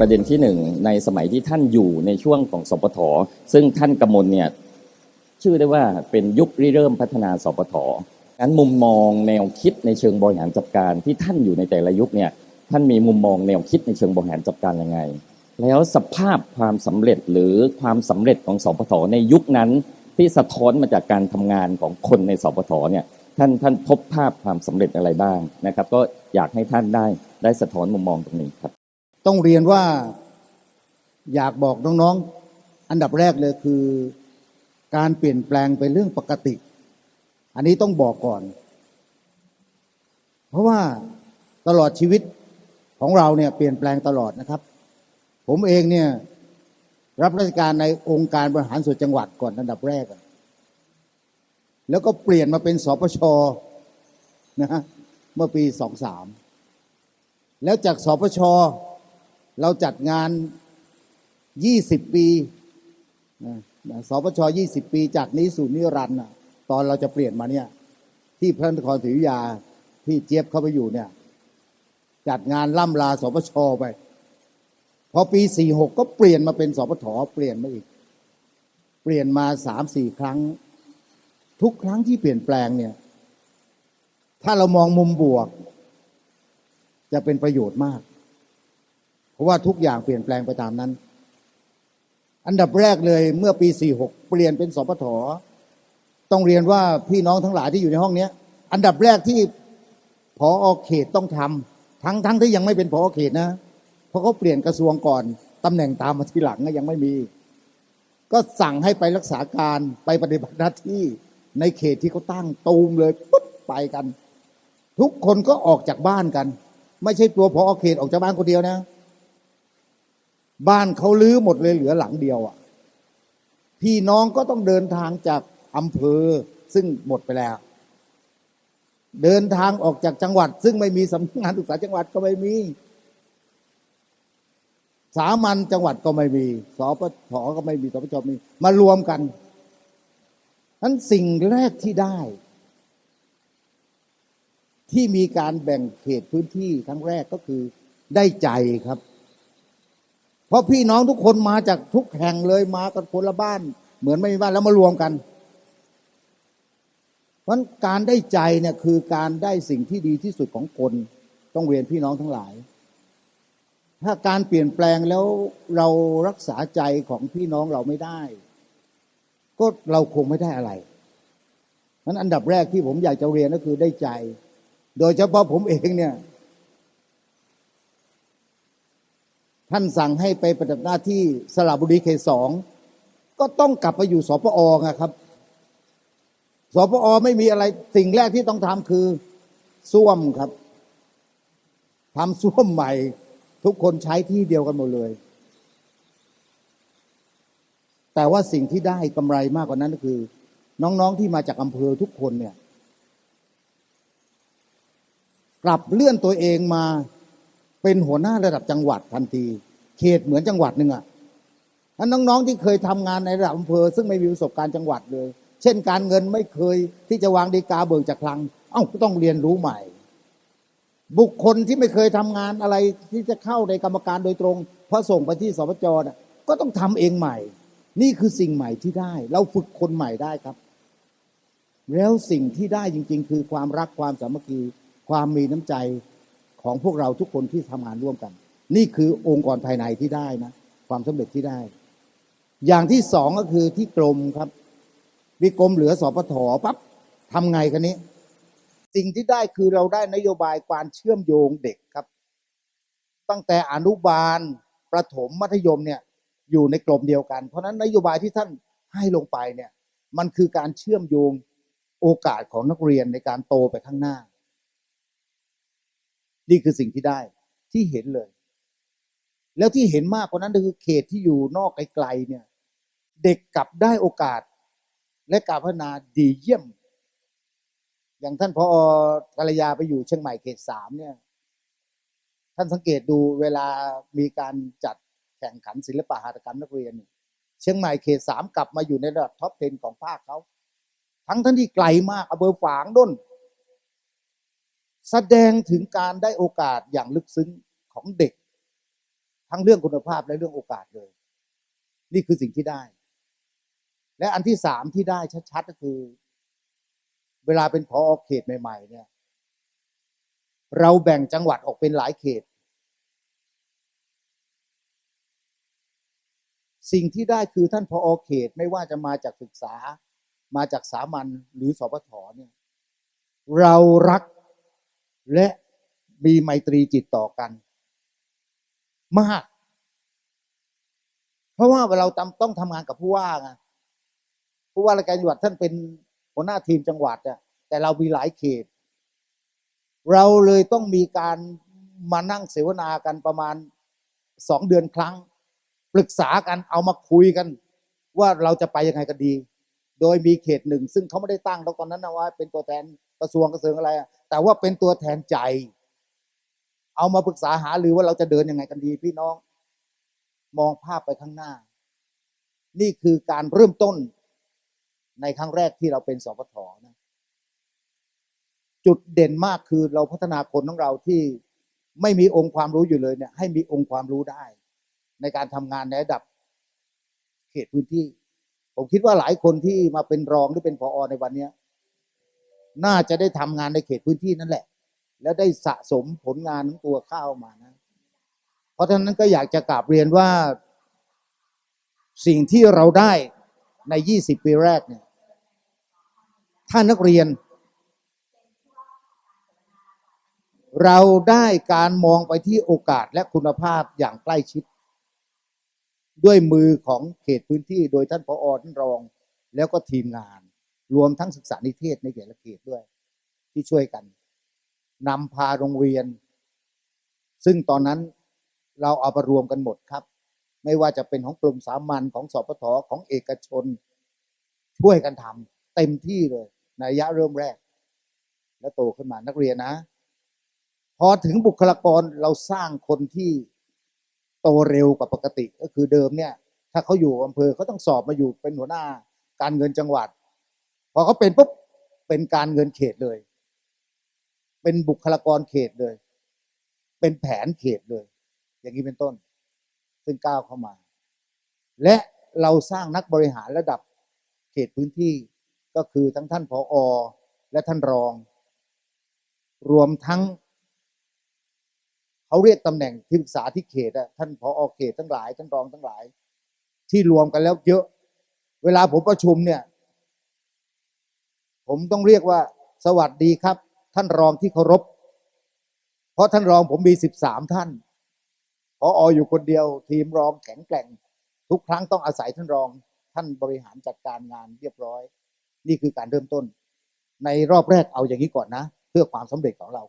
ประเด็นที่หนึ่งในสมัยที่ท่านอยู่ในช่วงของสปทซึ่งท่านกมลเนี่ยชื่อได้ว่าเป็นยุคริเริ่มพัฒนาสปทงั้นมุมมองแนวคิดในเชิงบริหารจัดการที่ท่านอยู่ในแต่ละยุคเนี่ยท่านมีมุมมองแนวคิดในเชิงบริหารจัดการยังไง แล้วสภาพความสำเร็จหรือความสำเร็จของสปทในยุคนั้นที่สะท้อนมาจากการทำงานของคนในสปทเนี่ยท่านท่านพบภาพความสำเร็จอะไรบ้างนะครับ ก็อยากให้ท่านได้ได้สะท้อนมุมมองตรงนี้ครับ ต้องเรียนว่าอยากบอกน้องๆ อันดับแรกเลยคือ การเปลี่ยนแปลงเป็นเรื่องปกติ อันนี้ต้องบอกก่อน เพราะว่าตลอดชีวิตของเราเนี่ยเปลี่ยนแปลงตลอดนะครับ ผมเองเนี่ยรับราชการในองค์การบริหารส่วนจังหวัดก่อนอันดับแรก แล้วก็เปลี่ยนมาเป็นสปชนะฮะเมื่อปีสองสามแล้วจากสปช เราจัดงาน 20 ปีนะนะสปช20 ปี จากนี้สู่นิรันดร์ตอนเราจะเปลี่ยนมาเนี่ย ที่พระนครศรีอยุธยาที่เจี๊ยบเข้าไปอยู่เนี่ย จัดงานล่ำลาสปชไป พอปี 46 ก็เปลี่ยนมาเป็นสปทเปลี่ยนมาอีก เปลี่ยนมาสามสี่ครั้ง ทุกครั้งที่เปลี่ยนแปลงเนี่ย ถ้าเรามองมุมบวก จะเป็นประโยชน์มาก เพราะว่าทุกอย่างเปลี่ยนแปลงไปตามนั้น อันดับแรกเลยเมื่อปี 46 เปลี่ยนเป็นสปทต้องเรียนว่าพี่น้องทั้งหลายที่อยู่ในห้องเนี้ยอันดับแรกที่พออเขตต้องทำทั้งทั้งที่ยังไม่เป็นพออเขตนะ เพราะเขาเปลี่ยนกระทรวงก่อนตำแหน่งตามมาทีหลังก็ยังไม่มี ก็สั่งให้ไปรักษาการไปปฏิบัติหน้าที่ในเขตที่เขาตั้งตูมเลยปุ๊บไปกัน ทุกคนก็ออกจากบ้านกัน ไม่ใช่ตัวพอเขตออกจากบ้านคนเดียวนะ บ้านเขาลื้อหมดเลยเหลือหลังเดียวอะ พี่น้องก็ต้องเดินทางจากอำเภอซึ่งหมดไปแล้ว เดินทางออกจากจังหวัด ซึ่งไม่มีสำนักงานศึกษาจังหวัดก็ไม่มี สามัญจังหวัดก็ไม่มีสปทก็ไม่มีสปชมีมารวมกันนั้นสิ่งแรกที่ได้ ที่มีการแบ่งเขตพื้นที่ครั้งแรกก็คือได้ใจครับ เพราะพี่น้องทุกคนมาจากทุกแห่งเลยมากันคนละบ้าน เหมือนไม่มีบ้านแล้วมารวมกัน เพราะการได้ใจเนี่ยคือการได้สิ่งที่ดีที่สุดของคน ต้องเรียนพี่น้องทั้งหลาย ถ้าการเปลี่ยนแปลงแล้วเรารักษาใจของพี่น้องเราไม่ได้ ก็เราคงไม่ได้อะไรนั้นอันดับแรกที่ผมอยากจะเรียนก็คือได้ใจ โดยเฉพาะผมเองเนี่ย ท่านสั่งให้ไปปฏิบัติหน้าที่สระบุรีเขตสองก็ต้องกลับไปอยู่สปอไงครับสปอไม่มีอะไรสิ่งแรกที่ต้องทำคือส้วมครับทำส้วมใหม่ ทุกคนใช้ที่เดียวกันหมดเลย แต่ว่าสิ่งที่ได้กำไรมากกว่านั้นก็คือ น้องๆที่มาจากอำเภอทุกคนเนี่ย กลับเลื่อนตัวเองมา เป็นหัวหน้าระดับจังหวัดทันที เขตเหมือนจังหวัดหนึ่งอะนั้นน้องๆที่เคยทำงานในระดับอำเภอซึ่งไม่มีประสบการณ์จังหวัดเลย เช่นการเงินไม่เคยที่จะวางดีกาเบิกจากคลัง เอ้าก็ต้องเรียนรู้ใหม่ บุคคลที่ไม่เคยทำงานอะไรที่จะเข้าในกรรมการโดยตรงพอส่งไปที่สปจน่ะก็ต้องทำเองใหม่ นี่คือสิ่งใหม่ที่ได้ เราฝึกคนใหม่ได้ครับ แล้วสิ่งที่ได้จริง ๆ คือความรักความสามัคคีความมีน้ำใจ ของพวกเราทุกคนที่ทำงานร่วมกัน นี่คือองค์กรภายในที่ได้นะ ความสำเร็จที่ได้ อย่างที่สองก็คือที่กรมครับมีกรมเหลือสอปทปั๊บทำไงกันนี้ สิ่งที่ได้คือเราได้นโยบายการเชื่อมโยงเด็กครับ ตั้งแต่อนุบาลประถมมัธยมเนี่ยอยู่ในกลมเดียวกัน เพราะฉะนั้นนโยบายที่ท่านให้ลงไปเนี่ย มันคือการเชื่อมโยงโอกาสของนักเรียนในการโตไปข้างหน้า นี่คือสิ่งที่ได้ที่เห็นเลย แล้วที่เห็นมากกว่านั้นก็คือเขตที่อยู่นอกไกลๆเนี่ย เด็กกลับได้โอกาส และการพัฒนาดีเยี่ยม อย่างท่านพอกัลยาไปอยู่เชียงใหม่เขตสามเนี่ย ท่านสังเกตดูเวลามีการจัดแข่งขันศิลปะหัตถกรรมนักเรียนเชียงใหม่เขตสามกลับมาอยู่ในระดับท็อป 10 ของภาคเขา ทั้งท่านที่ไกลมากอำเภอฝางด้น แสดงถึงการได้โอกาสอย่างลึกซึ้งของเด็ก ทั้งเรื่องคุณภาพและเรื่องโอกาสเลย นี่คือสิ่งที่ได้ และอันที่สามที่ได้ชัดๆก็คือ เวลาเป็นพออเขตใหม่ ๆ เนี่ย เราแบ่งจังหวัดออกเป็นหลายเขต สิ่งที่ได้คือท่านพออเขตไม่ว่าจะมาจากศึกษา มาจากสามัญหรือสปทเนี่ยเรารัก และมีไมตรีจิตต่อกัน มาก เพราะว่าเราตำต้องทำงานกับผู้ว่าไงผู้ว่าราชการจังหวัดท่านเป็นหัวหน้าทีมจังหวัดอะแต่เรามีหลายเขต เราเลยต้องมีการมานั่งเสวนากันประมาณสองเดือนครั้ง ปรึกษากันเอามาคุยกัน ว่าเราจะไปยังไงกันดี โดยมีเขตหนึ่ง ซึ่งเขาไม่ได้ตั้งตอนนั้นนะว่าเป็นตัวแทน ระทรวงกระทรวงอะไรอะแต่ว่าเป็นตัวแทนใจ เอามาปรึกษาหาหรือว่าเราจะเดินยังไงกันดีพี่น้อง มองภาพไปข้างหน้า นี่คือการเริ่มต้นในครั้งแรกที่เราเป็นสปทนะจุดเด่นมากคือเราพัฒนาคนของเราที่ไม่มีองค์ความรู้อยู่เลยเนี่ย ให้มีองค์ความรู้ได้ ในการทำงานในระดับเขตพื้นที่ ผมคิดว่าหลายคนที่มาเป็นรองหรือเป็นพอในวันเนี้ย น่าจะได้ทำงานในเขตพื้นที่นั่นแหละ แล้วได้สะสมผลงานของตัวข้าวมานะ เพราะฉะนั้นก็อยากจะกราบเรียนว่า สิ่งที่เราได้ใน 20 ปีแรกเนี่ยถ้านักเรียน เราได้การมองไปที่โอกาสและคุณภาพอย่างใกล้ชิด ด้วยมือของเขตพื้นที่โดยท่านพออท่านรอง แล้วก็ทีมงาน รวมทั้งศึกษานิเทศในแต่ละเขตด้วย ที่ช่วยกันนำพาโรงเรียน ซึ่งตอนนั้นเราเอามารวมกันหมดครับ ไม่ว่าจะเป็นของกลุ่มสามัญของสปทของเอกชน ช่วยกันทำเต็มที่เลยในระยะเริ่มแรก แล้วโตขึ้นมานักเรียนนะ พอถึงบุคลากรเราสร้างคนที่โตเร็วกว่าปกติก็คือเดิมเนี่ย ถ้าเขาอยู่อำเภอเขาต้องสอบมาอยู่เป็นหัวหน้า การเงินจังหวัด พอเขาเป็นปุ๊บเป็นการเงินเขตเลย เป็นบุคลากรเขตเลย เป็นแผนเขตเลย อย่างนี้เป็นต้น ซึ่งก้าวเข้ามา และเราสร้างนักบริหารระดับเขตพื้นที่ก็คือทั้งท่านผออและท่านรอง รวมทั้งเขาเรียกตำแหน่งที่ปรึกษาที่เขตอะท่านผออเขตทั้งหลาย ท่านรองทั้งหลาย ที่รวมกันแล้วเยอะ เวลาผมประชุมเนี่ย ผมต้องเรียกว่า สวัสดีครับ ท่านรองที่เคารพ เพราะท่านรองผมมีสิบสามท่านพอออยู่คนเดียว ทีมรองแข็งแกร่ง ทุกครั้งต้องอาศัยท่านรอง ท่านบริหารจัดการงานเรียบร้อย นี่คือการเริ่มต้น ในรอบแรกเอาอย่างนี้ก่อนนะ เพื่อความสำเร็จของเรา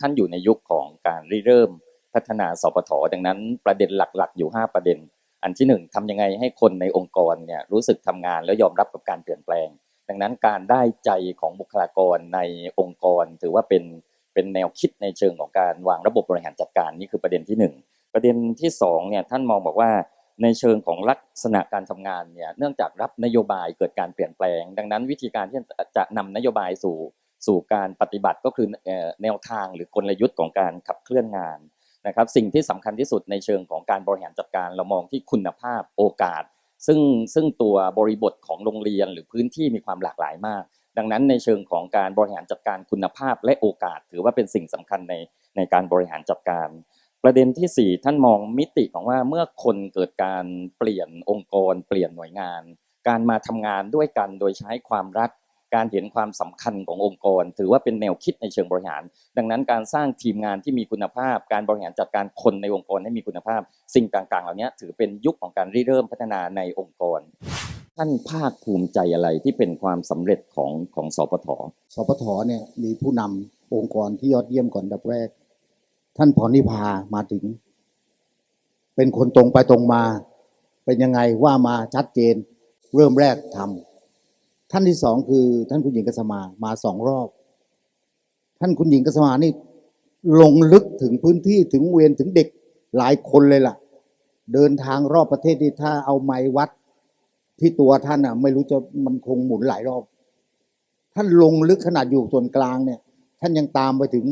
ท่านอยู่ในยุคของการริเริ่มพัฒนาสปทดังนั้นประเด็นหลักๆ อยู่ 5 ประเด็น อันที่หนึ่งทำยังไงให้คนในองค์กรเนี่ยรู้สึกทำงานแล้วยอมรับกับการเปลี่ยนแปลง ดังนั้นการได้ใจของบุคลากรในองค์กร ถือว่าเป็นเป็นแนวคิดในเชิงของการวางระบบบริหารจัดการนี่คือประเด็นที่หนึ่งประเด็นที่สองเนี่ยท่านมองบอกว่าในเชิงของลักษณะการทำงานเนี่ยเนื่องจากรับนโยบายเกิดการเปลี่ยนแปลง ดังนั้นวิธีการที่จะนำนโยบายสู่สู่การปฏิบัติก็คือแนวทางหรือกลยุทธ์ของการขับเคลื่อนงานนะครับสิ่งที่สำคัญที่สุดในเชิงของการบริหารจัดการเรามองที่คุณภาพโอกาส ซึ่งซึ่งตัวบริบทของโรงเรียนหรือพื้นที่มีความหลากหลายมาก ดังนั้นในเชิงของการบริหารจัดการคุณภาพและโอกาส ถือว่าเป็นสิ่งสำคัญในในการบริหารจัดการ ประเด็นที่สี่ท่านมองมิติของว่าเมื่อคนเกิดการเปลี่ยนองค์กร เปลี่ยนหน่วยงาน การมาทำงานด้วยกันโดยใช้ความรัก การเห็นความสำคัญขององค์กร ถือว่าเป็นแนวคิดในเชิงบริหาร ดังนั้นการสร้างทีมงานที่มีคุณภาพ การบริหารจัดการคนในองค์กรให้มีคุณภาพ สิ่งต่างๆ เหล่านี้ถือเป็นยุคของการริเริ่มพัฒนาในองค์กร ท่านภาคภูมิใจอะไรที่เป็นความสำเร็จของของสปทสปทเนี่ยมีผู้นำองค์กรที่ยอดเยี่ยมก่อนอันดับแรก ท่านพรนิพามาถึง เป็นคนตรงไปตรงมา เป็นยังไงว่ามาชัดเจน เริ่มแรกทำ ท่านที่สองคือท่านคุณหญิงกัสมามาสองรอบ ท่านคุณหญิงกัสมานี่ลงลึกถึงพื้นที่ถึงเวียนถึงเด็กหลายคนเลยล่ะ เดินทางรอบประเทศที่ถ้าเอาไม้วัดที่ตัวท่านอะ ไม่รู้จะมันคงหมุนหลายรอบ ท่านลงลึกขนาดอยู่ส่วนกลางเนี่ย ท่านยังตามไปถึง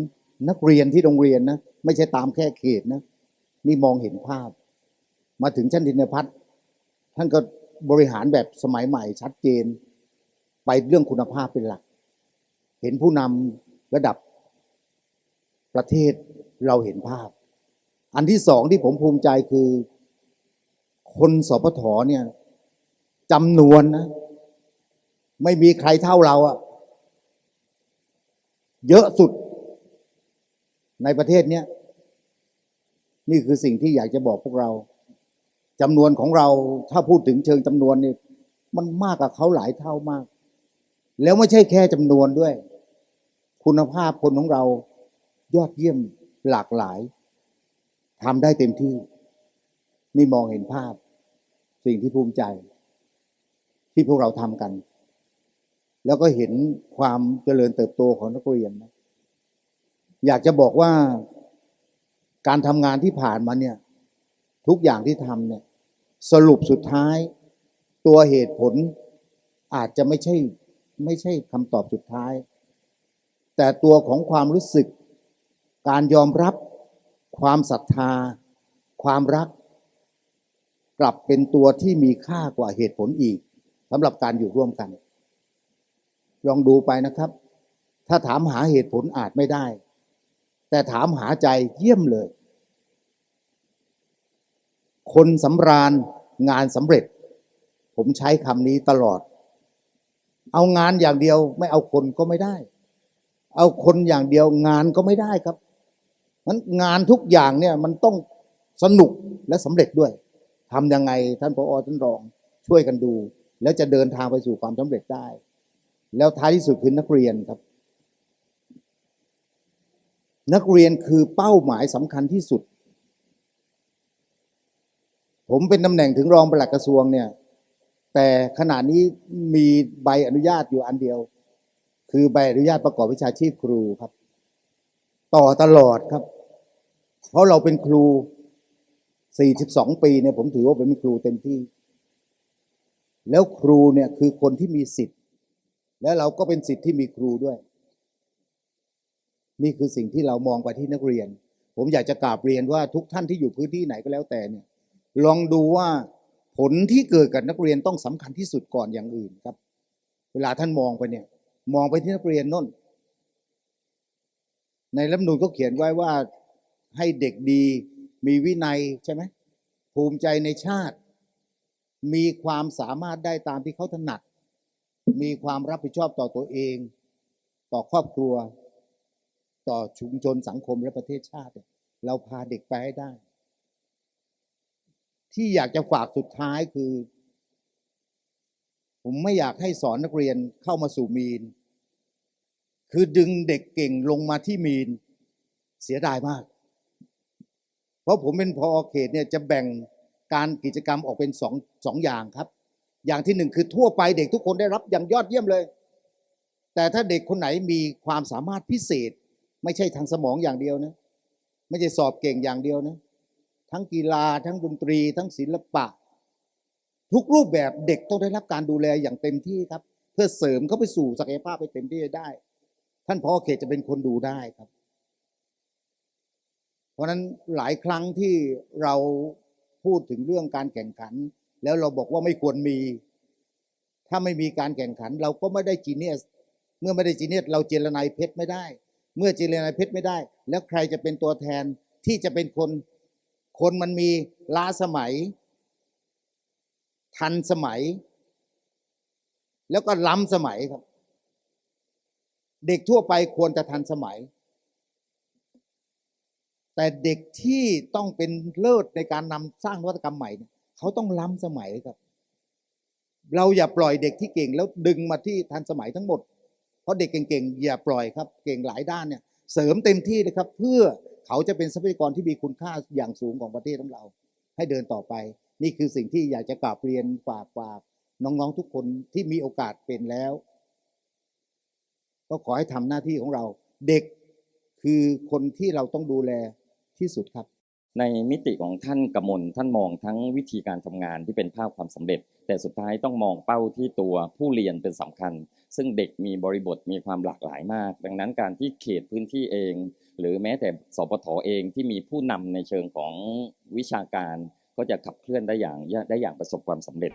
นักเรียนที่โรงเรียนนะไม่ใช่ตามแค่เขตนะนี่มองเห็นภาพ มาถึงชั้นธินพัฒน์ท่านก็บริหารแบบสมัยใหม่ชัดเจน ไปเรื่องคุณภาพเป็นหลัก เห็นผู้นำระดับประเทศเราเห็นภาพ อันที่สองที่ผมภูมิใจคือ คนสปทเนี่ยจำนวนนะ ไม่มีใครเท่าเราอะเยอะสุดในประเทศเนี้ยนี่คือสิ่งที่อยากจะบอกพวกเราจำนวนของเราถ้าพูดถึงเชิงจำนวนนี่มันมากกว่าเขาหลายเท่ามาก แล้วไม่ใช่แค่จำนวนด้วย คุณภาพคนของเรายอดเยี่ยมหลากหลายทำได้เต็มที่ นี่มองเห็นภาพ สิ่งที่ภูมิใจ ที่พวกเราทำกัน แล้วก็เห็นความเจริญเติบโตของนักเรียนนะอยากจะบอกว่าการทำงานที่ผ่านมาเนี่ย ทุกอย่างที่ทำเนี่ย สรุปสุดท้าย ตัวเหตุผลอาจจะไม่ใช่ ไม่ใช่คำตอบสุดท้าย แต่ตัวของความรู้สึก การยอมรับ ความศรัทธา ความรัก กลับเป็นตัวที่มีค่ากว่าเหตุผลอีกสำหรับการอยู่ร่วมกัน ลองดูไปนะครับ ถ้าถามหาเหตุผลอาจไม่ได้ แต่ถามหาใจเยี่ยมเลย คนสำราญงานสำเร็จ ผมใช้คำนี้ตลอด เอางานอย่างเดียวไม่เอาคนก็ไม่ได้ เอาคนอย่างเดียวงานก็ไม่ได้ครับนั้นงานทุกอย่างเนี่ยมันต้องสนุกและสำเร็จด้วยทำยังไงท่านผอท่านรอง ช่วยกันดู แล้วจะเดินทางไปสู่ความสำเร็จได้ แล้วท้ายที่สุดคือนักเรียนครับ นักเรียนคือเป้าหมายสำคัญที่สุด ผมเป็นตำแหน่งถึงรองปลัดกระทรวงเนี่ย แต่ขณะนี้มีใบอนุญาตอยู่อันเดียว คือใบอนุญาตประกอบวิชาชีพครูครับ ต่อตลอดครับ เพราะเราเป็นครู 42 ปีเนี่ยผมถือว่าเป็นครูเต็มที่ แล้วครูเนี่ยคือคนที่มีสิทธิ์ และเราก็เป็นสิทธิ์ที่มีครูด้วย นี่คือสิ่งที่เรามองไปที่นักเรียน ผมอยากจะกราบเรียนว่าทุกท่านที่อยู่พื้นที่ไหนก็แล้วแต่เนี่ย ลองดูว่า ผลที่เกิดกับนักเรียนต้องสำคัญที่สุดก่อนอย่างอื่นครับ เวลาท่านมองไปเนี่ย มองไปที่นักเรียนน่น ในรัฐมนูญก็เขียนไว้ว่าให้เด็กดี มีวินัยใช่ไหมภูมิใจในชาติ มีความสามารถได้ตามที่เขาถนัด มีความรับผิดชอบต่อตัวเอง ต่อครอบครัว ต่อชุมชนสังคมและประเทศชาติ เราพาเด็กไปให้ได้ ที่อยากจะฝากสุดท้ายคือ ผมไม่อยากให้สอนนักเรียนเข้ามาสู่มีน คือดึงเด็กเก่งลงมาที่มีน เสียดายมาก เพราะผมเป็นพอเขตเนี่ยจะแบ่งการกิจกรรมออกเป็นสองสองอย่างครับ อย่างที่หนึ่งคือทั่วไปเด็กทุกคนได้รับอย่างยอดเยี่ยมเลย แต่ถ้าเด็กคนไหนมีความสามารถพิเศษ ไม่ใช่ทางสมองอย่างเดียวนะ ไม่ใช่สอบเก่งอย่างเดียวนะ ทั้งกีฬาทั้งดนตรี ทั้งศิลปะ ทุกรูปแบบเด็กต้องได้รับการดูแลอย่างเต็มที่ครับ เพื่อเสริมเขาไปสู่ศักยภาพไปเต็มที่ได้ ท่านพ่อเขตจะเป็นคนดูได้ครับ เพราะนั้นหลายครั้งที่เราพูดถึงเรื่องการแข่งขัน แล้วเราบอกว่าไม่ควรมี ถ้าไม่มีการแข่งขัน เราก็ไม่ได้จีเนียสเมื่อไม่ได้จีเนียสเราเจรนายเพชรไม่ได้ เมื่อเจรนายเพชรไม่ได้ แล้วใครจะเป็นตัวแทนที่จะเป็นคน คนมันมีล้าสมัย ทันสมัย แล้วก็ล้ำสมัยครับ เด็กทั่วไปควรจะทันสมัย แต่เด็กที่ต้องเป็นเลิศในการนำสร้างนวัตกรรมใหม่เนี่ยเขาต้องล้ำสมัยครับ เราอย่าปล่อยเด็กที่เก่งแล้วดึงมาที่ทันสมัยทั้งหมด เพราะเด็กเก่งๆอย่าปล่อยครับ เก่งหลายด้านเนี่ยเสริมเต็มที่เลยครับ เพื่อ เขาจะเป็นทรัพยากรที่มีคุณค่าอย่างสูงของประเทศของเรา ให้เดินต่อไป นี่คือสิ่งที่อยากจะกราบเรียนฝากฝากน้องๆทุกคนที่มีโอกาสเป็นแล้ว ก็ขอให้ทำหน้าที่ของเรา เด็กคือคนที่เราต้องดูแลที่สุดครับ ในมิติของท่านกมลท่านมองทั้งวิธีการทำงานที่เป็นภาพความสำเร็จ แต่สุดท้ายต้องมองเป้าที่ตัวผู้เรียนเป็นสำคัญ ซึ่งเด็กมีบริบทมีความหลากหลายมาก ดังนั้นการที่เขตพื้นที่เอง หรือแม้แต่สปทเองที่มีผู้นำในเชิงของวิชาการ ก็จะขับเคลื่อนได้อย่างได้อย่างประสบความสำเร็จ